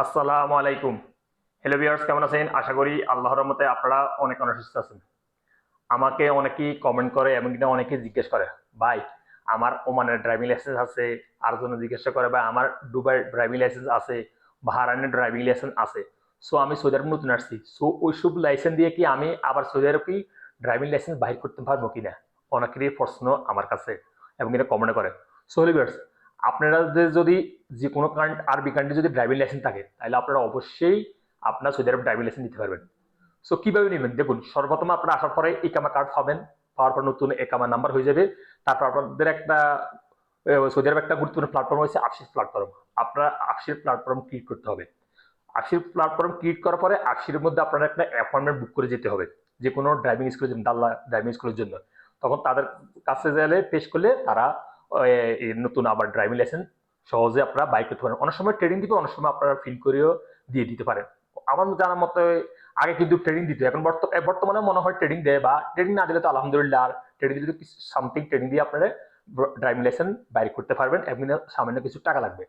আসসালামু আলাইকুম। Hello viewers কেমন আছেন? আশা করি আল্লাহর রহমতে আপনারা অনেক অনেক সুস্থ আছেন। আমাকে অনেকেই কমেন্ট করে এবং কিনা অনেকেই জিজ্ঞেস করে, ভাই, আমার ওমানের ড্রাইভিং লাইসেন্স আছে? আর জন্য জিজ্ঞাসা করে, ভাই, আমার দুবাই ড্রাইভিং লাইসেন্স আছে? বাহারানের ড্রাইভিং লাইসেন্স আছে? সো আমি সৌদি আরব নতুন আসছি। সো ওইসব লাইসেন্স দিয়ে কি আমি আবার সৌদি কি ড্রাইভিং লাইসেন্স বাহির করতে পারব কিনা? অনেকেরই প্রশ্ন আমার কাছে এবং এটা কমেন্ট করে। সো হ্যালো ভিউয়ার্স আপনাদের যদি যে কোনো আরবি কান্ট্রি যদি ড্রাইভিং লাইসেন্স থাকে, তাহলে আপনারা অবশ্যই আপনার সৌদি আরব ড্রাইভিং লাইসেন্স নিতে পারবেন। সো কীভাবে নেবেন? দেখুন, সর্বপ্রথম আপনারা আসার পরে একামা কার্ড পাবেন, পাওয়ার পর নতুন একামা নাম্বার হয়ে যাবে। তারপর আপনাদের একটা সৌদি আরব একটা গুরুত্বপূর্ণ প্ল্যাটফর্ম হচ্ছে আফসিস প্ল্যাটফর্ম আপনারা আফসির প্ল্যাটফর্ম ক্লিক করতে হবে। আফসির প্ল্যাটফর্ম ক্লিক করার পরে আফসির মধ্যে আপনারা একটা অ্যাপয়েন্টমেন্ট বুক করে যেতে হবে, যে কোনো ড্রাইভিং স্কুলের জন্য ডাল্লা ড্রাইভিং স্কুলের জন্য। তখন তাদের কাছে গেলে, পেশ করলে তারা নতুন আবার ড্রাইভিং লাইসেন্স সহজে আপনারা বাইক করতে পারেন। অনেক সময় ট্রেনিং দিবে অনেক সময় আপনারা ফিল করেও দিয়ে দিতে পারেন। আমার জানার মতে, আগে কিন্তু ট্রেনিং দিত। এখন বর্তমানে মনে হয় ট্রেনিং দেয় বা ট্রেনিং না দিলে তো আলহামদুলিল্লাহ আর ট্রেনিং দিলে সামথিং ট্রেনিং দিয়ে আপনারা ড্রাইভিং লাইসেন্স বাইর করতে পারবেন। এমনি সামান্য কিছু টাকা লাগবে,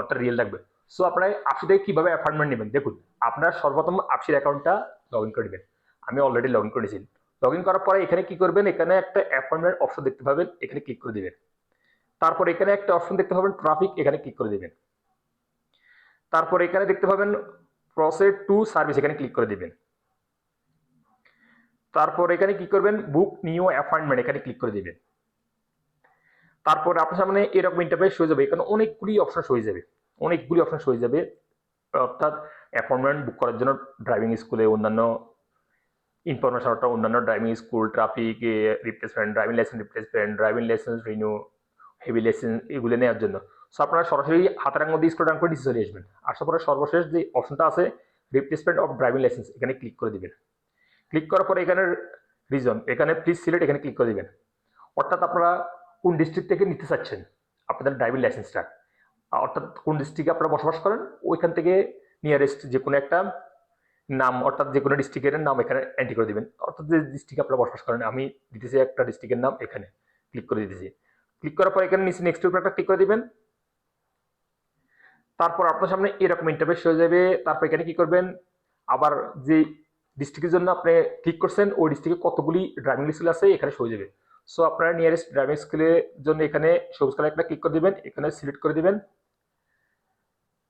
অর্থাৎ রিয়েল লাগবে। সো আপনারা আপসি থেকে কীভাবে অ্যাপয়েন্টমেন্ট নেবেন? দেখুন, আপনার সর্বপ্রথম আপসির অ্যাকাউন্টটা লগ ইন করে নেবেন। আমি অলরেডি লগ ইন করেছি। লগ ইন করার পরে এখানে কি করবেন? এখানে একটা অ্যাপয়েন্টমেন্ট অপশন দেখতে পাবেন। এখানে ক্লিক করে দিবেন। তারপর এখানে একটা অপশন দেখতে পাবেন ট্রাফিক এখানে ক্লিক করে দিবেন। তারপর এখানে দেখতে পাবেন প্রসেস টু সার্ভিস এখানে ক্লিক করে দিবেন। তারপর এখানে কি করবেন? বুক নিউ অ্যাপয়েন্টমেন্ট এখানে ক্লিক করে দিবেন। তারপর আপনার সামনে এরকম ইন্টারফেস হয়ে যাবে। এখানে অনেকগুলি অপশন হয়ে যাবে। অনেকগুলি অপশন হয়ে যাবে। অর্থাৎ অ্যাপয়েন্টমেন্ট বুক করার জন্য ড্রাইভিং স্কুলে অন্যান্য ইনফরমেশন অর্থাৎ অন্যান্য driving school traffic replacement driving licence replacement driving licence renew heavy licence এগুলো নেওয়ার জন্য। সো আপনারা সরাসরি হাতের মধ্যে স্ক্রল ডাউন করে নিচে চলে আসবেন। আসার পরে সর্বশেষ যে অপশনটা আছে রিপ্লেসমেন্ট অফ ড্রাইভিং লাইসেন্স এখানে ক্লিক করে দিবেন। ক্লিক করার পরে এখানে রিজন এখানে প্লিজ সিলেক্ট এখানে ক্লিক করে দিবেন। অর্থাৎ আপনারা কোন ডিস্ট্রিক্ট থেকে নিতে চাচ্ছেন? আপনাদের ড্রাইভিং লাইসেন্সটা অর্থাৎ কোন ডিস্ট্রিক্টে আপনারা বসবাস করেন? ওইখান থেকে নিয়ারেস্ট যে কোনো একটা নাম, অর্থাৎ যে কোনো ডিস্ট্রিক্টের নাম এখানে এন্ট্রি করে দেবেন। অর্থাৎ যে ডিস্ট্রিক্টে আপনারা বসবাস করেন, আমি দিতেছি একটা ডিস্ট্রিক্টের নাম এখানে। ক্লিক করে দিতেছি। ক্লিক করার পর এখানে নিচে নেক্সট উপর একটা ক্লিক করে দিবেন। তারপর আপনার সামনে এরকম ইন্টারফেস হয়ে যাবে। তারপর এখানে কি করবেন? আবার যে ডিস্ট্রিক্টের জন্য আপনি ক্লিক করছেন, ওই ডিস্ট্রিক্টে কতগুলি ড্রাইভিং স্কুল আছে এখানে হয়ে যাবে। সো আপনারা নিয়ারেস্ট ড্রাইভিং স্কুলের জন্য এখানে সবুজ কালার একটা ক্লিক করে দিবেন, এখানে সিলেক্ট করে দিবেন।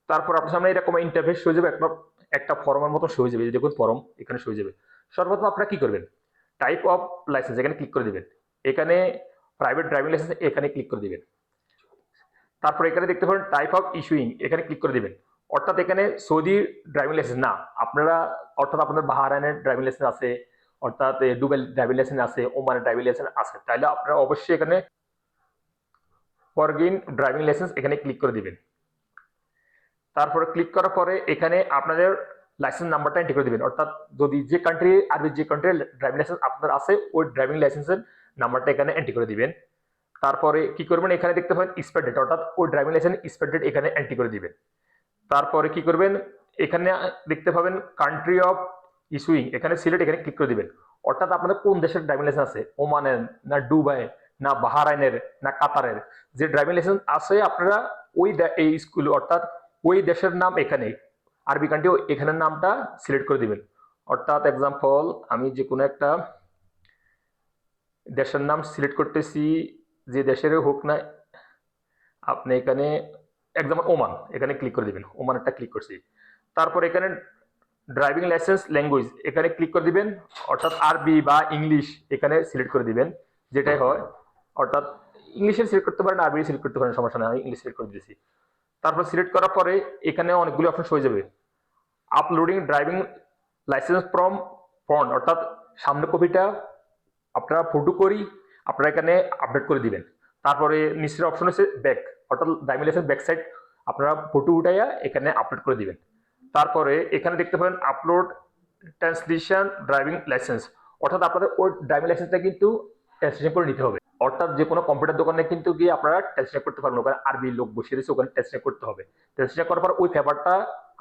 তারপর আপনার সামনে এরকম ইন্টারফেস হয়ে যাবে একটা একটা ফর্মের মতো হয়ে যাবে দেখুন ফর্ম এখানে হয়ে যাবে। সর্বপ্রথম আপনারা কি করবেন? টাইপ অফ লাইসেন্স এখানে ক্লিক করে দিবেন। এখানে প্রাইভেট ড্রাইভিং লাইসেন্স এখানে ক্লিক করে দিবেন। তারপর এখানে দেখতে পারেন টাইপ অফ ইস্যুইং এখানে ক্লিক করে দিবেন। অর্থাৎ এখানে সৌদি ড্রাইভিং লাইসেন্স না, আপনারা, অর্থাৎ আপনাদের বাহারানের ড্রাইভিং লাইসেন্স আছে, অর্থাৎ দুবাই ড্রাইভিং লাইসেন্স আছে, ওমানের ড্রাইভিং লাইসেন্স আছে। তাহলে আপনারা অবশ্যই এখানে ফরগিন ড্রাইভিং লাইসেন্স এখানে ক্লিক করে দিবেন। তারপরে ক্লিক করার পরে এখানে আপনাদের লাইসেন্স নাম্বারটা এন্ট্রি করে দিবেন। অর্থাৎ যদি যে কান্ট্রি আর যে কান্ট্রির ড্রাইভিং লাইসেন্স আপনার আছে, ওই ড্রাইভিং লাইসেন্সের নাম্বারটা এখানে এন্ট্রি করে দিবেন। তারপরে কি করবেন? এখানে দেখতে পাবেন স্পেড ডেট অর্থাৎ ওই ড্রাইভিং লাইসেন্স স্পেড ডেট এখানে এন্ট্রি করে দিবেন। তারপরে কি করবেন? এখানে দেখতে পাবেন কান্ট্রি অফ ইস্যুইং এখানে সিলেক্ট এখানে ক্লিক করে দিবেন। অর্থাৎ আপনাদের কোন দেশের ড্রাইভিং লাইসেন্স আছে? ওমানের, না দুবাই না বাহারাইনের, না কাতারের। যে ড্রাইভিং লাইসেন্স আছে, আপনারা ওই এই স্কুল অর্থাৎ ওই দেশের নাম এখানে আরবি কান্ট্রি এখানের নামটা সিলেক্ট করে দিবেন। অর্থাৎ এক্সাম্পল আমি যে কোনো একটা দেশের নাম সিলেক্ট করতেছি, যে দেশের হোক না, আপনি এখানে এক্সাম্পল ওমান, এখানে ক্লিক করে দিবেন। ওমানটা ক্লিক করছি। তারপর এখানে ড্রাইভিং লাইসেন্স ল্যাঙ্গুয়েজ এখানে ক্লিক করে দিবেন। অর্থাৎ আরবি বা ইংলিশ এখানে সিলেক্ট করে দিবেন, যেটাই হয়। অর্থাৎ ইংলিশে সিলেক্ট করতে পারেন আরবি সিলেক্ট করতে পারেন, সমস্যা নেই, আমি ইংলিশ সিলেক্ট করে দিয়েছি তারপর সিলেক্ট করার পরে এখানে অনেকগুলি অপশন হয়ে যাবে। Uploading driving licence from front অর্থাৎ সামনে কপিটা আপনারা ফটো করি আপনারা এখানে আপডেট করে দিবেন। তারপরে নিচের অপশন হচ্ছে ব্যাক অর্থাৎ ড্রাইভিং লাইসেন্স ব্যাক সাইড আপনারা ফটো উঠাইয়া এখানে আপলোড করে দিবেন। তারপরে এখানে দেখতে পাবেন আপলোড ট্রান্সলেশন ড্রাইভিং লাইসেন্স অর্থাৎ আপনাদের ওই ড্রাইভিং লাইসেন্সটা কিন্তু ট্রান্সলেশন করে নিতে হবে। অর্থাৎ যে কোনো কম্পিউটার দোকানে কিন্তু গিয়ে আপনারা ট্রান্সলেট করতে পারবেন। ওখানে আরবি লোক বসিয়ে দিয়েছে, ওখানে ট্রান্সলেট করতে হবে। ট্রান্সলেট করার পর ওই পেপারটা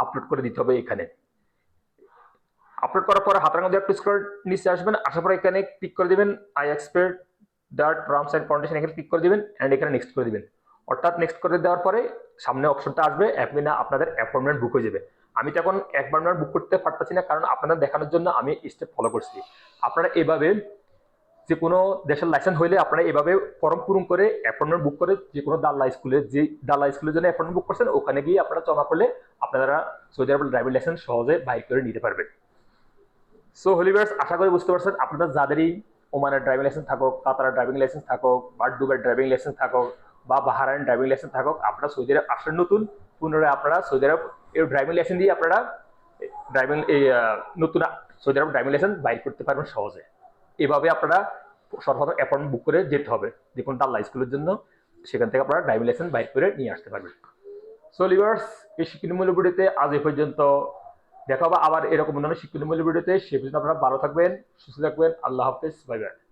আপলোড করে দিতে হবে এখানে। আপলোড করার পর হাতের মধ্যে একটু স্ক্রল নিচে আসবেন, আসার পর এখানে ক্লিক করে দিবেন I accept the terms and foundation এখানে ক্লিক করে দিবেন অ্যান্ড এখানে নেক্সট করে দিবেন। অর্থাৎ নেক্সট করে দেওয়ার পরে সামনে অপশনটা আসবে অ্যাপমিনা আপনাদের অ্যাপয়েন্টমেন্ট বুক হয়ে যাবে। আমি তো এখন অ্যাপয়েন্টমেন্ট বুক করতে পারতেছি না, কারণ আপনাদের দেখানোর জন্য আমি স্টেপ ফলো করছি। আপনারা এভাবে যে কোনো দেশের লাইসেন্স হইলে আপনারা এভাবে ফর্ম পূরণ করে অ্যাপয়েন্টমেন্ট বুক করে যে কোনো দাল্লা স্কুলে, যে দাল্লা স্কুলের জন্য অ্যাপয়েন্টমেন্ট বুক করছেন, ওখানে গিয়ে আপনারা জমা করলে আপনারা সৌদি আরবের ড্রাইভিং লাইসেন্স সহজে বাইর করে নিতে পারবেন। সো হলিভার্স আশা করি বুঝতে পারছেন, আপনাদের যাদেরই ওমানের ড্রাইভিং লাইসেন্স থাকুক, কাতারের ড্রাইভিং লাইসেন্স থাকুক, বা দুবাইয়ের ড্রাইভিং লাইসেন্স থাকুক, বা বাহারাইন ড্রাইভিং লাইসেন্স থাকুক, আপনারা সৌদি আরব আসেন নতুন, পুনরায় আপনারা সৌদি আরব এই ড্রাইভিং লাইসেন্স দিয়ে আপনারা ড্রাইভিং এই নতুন সৌদি আরব ড্রাইভিং লাইসেন্স বাইর করতে পারবেন সহজে। এভাবে আপনারা সর্বপ্রথম অ্যাপয়েন্টমেন্ট বুক করে যেতে হবে। যে কোনো দাল্লা স্কুলের জন্য। সেখান থেকে আপনারা ড্রাইভিং লাইসেন্স বাইক করে নিয়ে আসতে পারবেন। সো লিভার্স এই শিক্ষণমূল্য ভিডিওতে আজ এ পর্যন্ত। দেখা হবে আবার এরকম অন্যান্য শিক্ষণমূল্য ভিডিওতে। সে পর্যন্ত আপনারা ভালো থাকবেন, সুস্থ থাকবেন। আল্লাহ হাফেজ। Bye bye